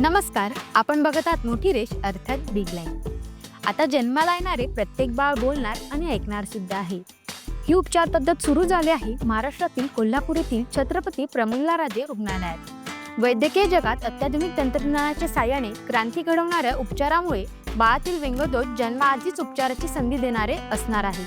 नमस्कार आपण बघत आहात मोठी रेष अर्थात बिग लाईन आता जन्माला येणारे प्रत्येक बाळ बोलणार आणि ऐकणार सुद्धा आहे. ही उपचार पद्धत सुरू झाली आहे महाराष्ट्रातील कोल्हापूर येथील छत्रपती प्रमिलाराजे रुग्णालयात. वैद्यकीय जगात अत्याधुनिक तंत्रज्ञानाच्या साहाय्याने क्रांती घडवणाऱ्या उपचारामुळे बाळातील व्यंगदोष जन्माआधीच उपचाराची संधी देणारे असणार आहे.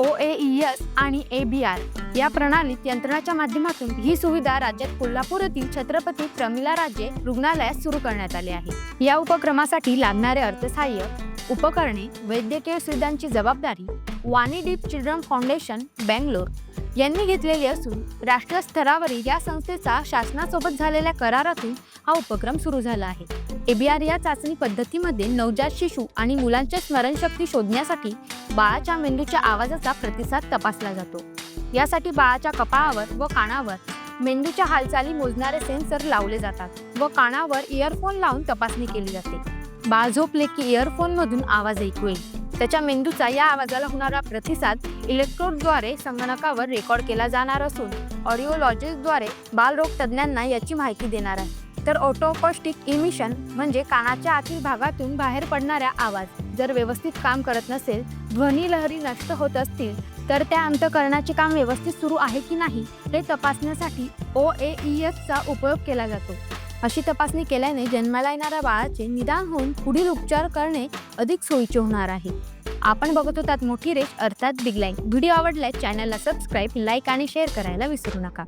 ओ एस आणि ए बी आर या प्रणालीत यंत्रणाच्या माध्यमातून ही सुविधा राज्यात कोल्हापूर येथील छत्रपती प्रमिला राजे रुग्णालयात सुरू करण्यात आले आहे. या उपक्रमासाठी लागणारे अर्थसहाय्य उपकरणे वैद्यकीय सुविधांची जबाबदारी Vani deep children foundation Bangalore यांनी घेतलेली असून राष्ट्रीय स्तरावरील या संस्थेचा शासनासोबत झालेल्या करारातून हा उपक्रम सुरू झाला आहे. एबीआर या चाचणी पद्धतीमध्ये नवजात शिशू आणि मुलांच्या स्मरणशक्ती शोधण्यासाठी बाळाच्या मेंदूच्या आवाजाचा प्रतिसाद तपासला जातो. यासाठी बाळाच्या कपाळावर व कानावर मेंदूच्या हालचाली मोजणारे सेन्सर लावले जातात व कानावर इयरफोन लावून तपासणी केली जाते. बाळ झोपले की इयरफोनमधून आवाज ऐकू येईल. त्याच्या मेंदूचा या आवाजाला होणारा प्रतिसाद इलेक्ट्रोडद्वारे संगणकावर रेकॉर्ड केला जाणार असून ऑडिओलॉजिस्टद्वारे बालरोग तज्ज्ञांना याची माहिती देणार आहे. तर ऑटोपॉस्टिक इमिशन म्हणजे कानाच्या आतील भागातून बाहेर पडणाऱ्या आवाज. जर व्यवस्थित काम करत नसेल ध्वनी लहरी नष्ट होत असतील तर त्या अंतकरणाचे काम व्यवस्थित सुरू आहे की नाही हे तपासण्यासाठी ओ ए एसचा उपयोग केला जातो. अशी तपासणी केल्याने जन्माला येणाऱ्या बाळाचे निदान होऊन पुढील उपचार करणे अधिक सोयीचे होणार आहे. आपण बघत होतात मोठी रेष अर्थात बिग लाईन व्हिडिओ आवडल्यास चॅनलला सबस्क्राईब लाईक आणि शेअर करायला विसरू नका.